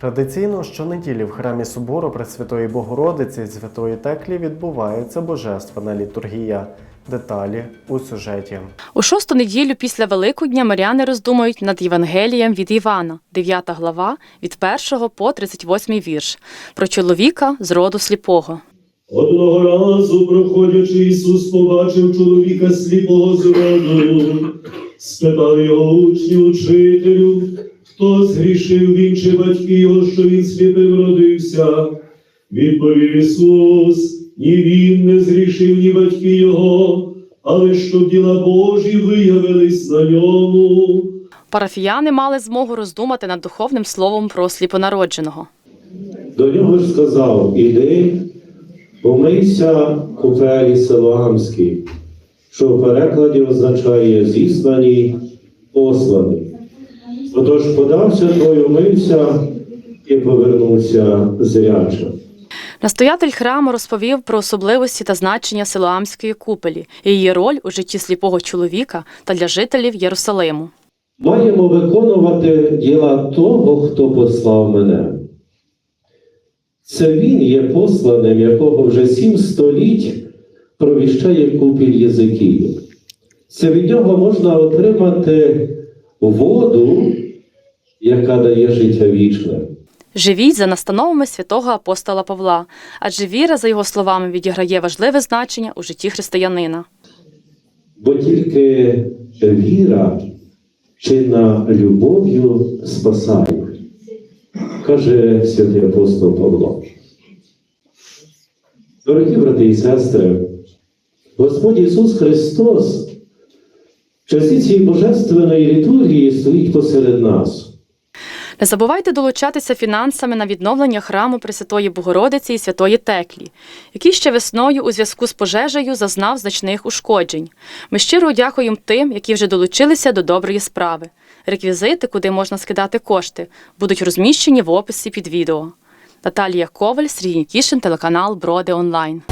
Традиційно щонеділі в храмі собору Пресвятої Богородиці і Святої Теклі відбувається божественна літургія. Деталі у сюжеті. У шосту неділю після Великодня миряни роздумують над Євангелієм від Івана, 9 глава, від 1 по 38 вірш, про чоловіка з роду сліпого. Одного разу, проходячи, Ісус побачив чоловіка сліпого з роду, спитав його учнів учителю, хто згрішив він чи батьки його, що він сліпим родився. Відповів Ісус, ні він не згрішив, ні батьки його, але щоб діла Божі виявились на ньому. Парафіяни мали змогу роздумати над духовним словом про сліпонародженого. До нього ж сказав: Іди, помийся у пері Силоамській, що в перекладі означає зіслані, послані. Отож подався той, умився і повернувся зрячим. Настоятель храму розповів про особливості та значення Силоамської купелі і її роль у житті сліпого чоловіка та для жителів Єрусалиму. Маємо виконувати діла того, хто послав мене. Це він є посланим, якого вже сім століть провіщає купіль язиків. Це від нього можна отримати воду, яка дає життя вічне. Живіть за настановами святого апостола Павла, адже віра, за його словами, відіграє важливе значення у житті християнина. Бо тільки віра чинна любов'ю спасає, каже святий апостол Павло. Дорогі брати і сестри, Господь Ісус Христос в часі цієї божественної літургії стоїть посеред нас. Не забувайте долучатися фінансами на відновлення храму Пресвятої Богородиці і Святої Теклі, який ще весною у зв'язку з пожежею зазнав значних ушкоджень. Ми щиро дякуємо тим, які вже долучилися до доброї справи. Реквізити, куди можна скидати кошти, будуть розміщені в описі під відео. Наталія Коваль, Сергій Нікішин, телеканал Броди Онлайн.